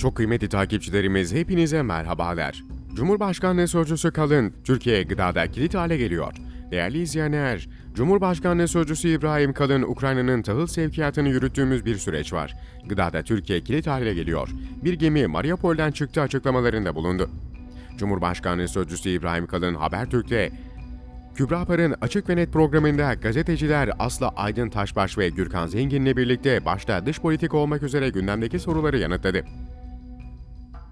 Çok kıymetli takipçilerimiz hepinize merhabalar. Cumhurbaşkanlığı Sözcüsü Kalın, Türkiye gıdada kilit hale geliyor. Değerli izleyenler, Cumhurbaşkanlığı Sözcüsü İbrahim Kalın, Ukrayna'nın tahıl sevkiyatını yürüttüğümüz bir süreç var. Gıdada Türkiye kilit hale geliyor. Bir gemi Mariupol'den çıktı açıklamalarında bulundu. Cumhurbaşkanlığı Sözcüsü İbrahim Kalın Habertürk'te Kübra Par'ın Açık ve Net programında gazeteciler Aslı Aydın Taşbaş ve Gürkan Zengin'le birlikte başta dış politika olmak üzere gündemdeki soruları yanıtladı.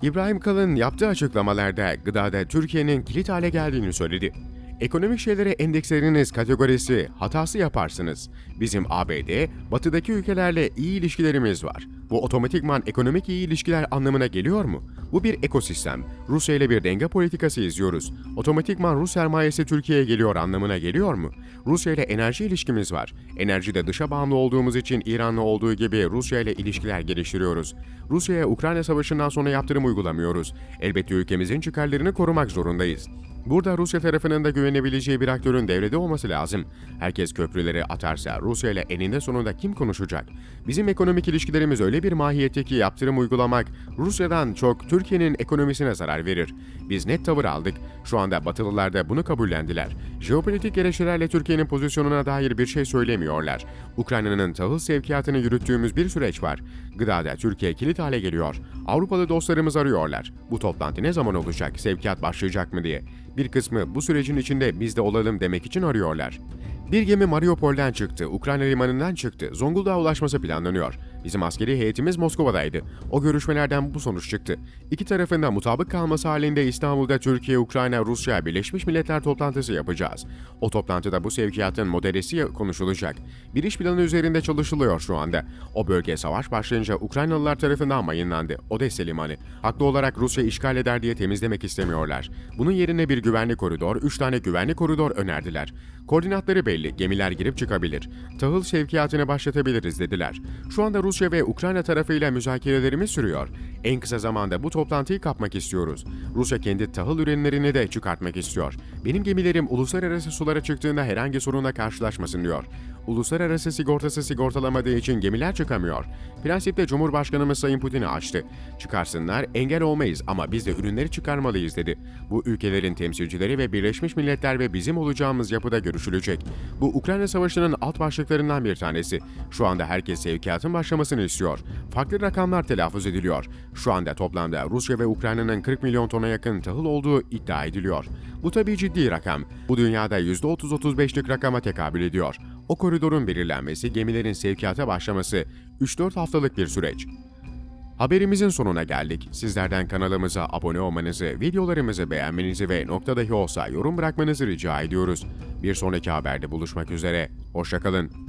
İbrahim Kalın yaptığı açıklamalarda gıdada Türkiye'nin kilit hale geldiğini söyledi. Ekonomik şeylere endeksleriniz kategorisi hatası yaparsınız. Bizim ABD, batıdaki ülkelerle iyi ilişkilerimiz var. Bu otomatikman ekonomik iyi ilişkiler anlamına geliyor mu? Bu bir ekosistem. Rusya ile bir denge politikası izliyoruz. Otomatikman Rus sermayesi Türkiye'ye geliyor anlamına geliyor mu? Rusya ile enerji ilişkimiz var. Enerjide dışa bağımlı olduğumuz için İran'la olduğu gibi Rusya ile ilişkiler geliştiriyoruz. Rusya'ya Ukrayna Savaşı'ndan sonra yaptırım uygulamıyoruz. Elbette ülkemizin çıkarlarını korumak zorundayız. Burada Rusya tarafının da güvenebileceği bir aktörün devrede olması lazım. Herkes köprüleri atarsa Rusya ile eninde sonunda kim konuşacak? Bizim ekonomik ilişkilerimiz öyle bir mahiyette ki yaptırım uygulamak Rusya'dan çok Türkiye'nin ekonomisine zarar verir. Biz net tavır aldık. Şu anda Batılılar da bunu kabullendiler. Jeopolitik gerekçelerle Türkiye'nin pozisyonuna dair bir şey söylemiyorlar. Ukrayna'nın tahıl sevkiyatını yürüttüğümüz bir süreç var. Gıdada Türkiye kilit hale geliyor. Avrupalı dostlarımız arıyorlar. Bu toplantı ne zaman olacak, sevkiyat başlayacak mı diye. Bir kısmı bu sürecin içinde biz de olalım demek için arıyorlar. Bir gemi Mariupol'den çıktı, Ukrayna limanından çıktı. Zonguldak'a ulaşması planlanıyor. Bizim askeri heyetimiz Moskova'daydı. O görüşmelerden bu sonuç çıktı. İki tarafında mutabık kalması halinde İstanbul'da Türkiye, Ukrayna, Rusya Birleşmiş Milletler toplantısı yapacağız. O toplantıda bu sevkiyatın moderesi konuşulacak. Bir iş planı üzerinde çalışılıyor şu anda. O bölge savaş başlayınca Ukraynalılar tarafından mayınlandı. Odessa limanı. Haklı olarak Rusya işgal eder diye temizlemek istemiyorlar. Bunun yerine bir güvenlik koridor, 3 tane güvenlik koridor önerdiler. Koordinatları belli, gemiler girip çıkabilir. Tahıl sevkiyatını başlatabiliriz dediler. Şu anda Rusya ve Ukrayna tarafıyla müzakerelerimiz sürüyor. En kısa zamanda bu toplantıyı kapmak istiyoruz. Rusya kendi tahıl ürünlerini de çıkartmak istiyor. Benim gemilerim uluslararası sulara çıktığında herhangi sorunla karşılaşmasın diyor. Uluslararası sigortası sigortalamadığı için gemiler çıkamıyor. Prensipte Cumhurbaşkanımız Sayın Putin'i açtı. Çıkarsınlar, engel olmayız ama biz de ürünleri çıkarmalıyız dedi. Bu ülkelerin temsilcileri ve Birleşmiş Milletler ve bizim olacağımız yapıda görüşülecek. Bu Ukrayna Savaşı'nın alt başlıklarından bir tanesi. Şu anda herkes sevkiyatın başlamasını istiyor. Farklı rakamlar telaffuz ediliyor. Şu anda toplamda Rusya ve Ukrayna'nın 40 milyon tona yakın tahıl olduğu iddia ediliyor. Bu tabii ciddi rakam. Bu dünyada %30-35'lik rakama tekabül ediyor. O koridorun belirlenmesi, gemilerin sevkiyata başlaması 3-4 haftalık bir süreç. Haberimizin sonuna geldik. Sizlerden kanalımıza abone olmanızı, videolarımızı beğenmenizi ve nokta dahi olsa yorum bırakmanızı rica ediyoruz. Bir sonraki haberde buluşmak üzere. Hoşçakalın.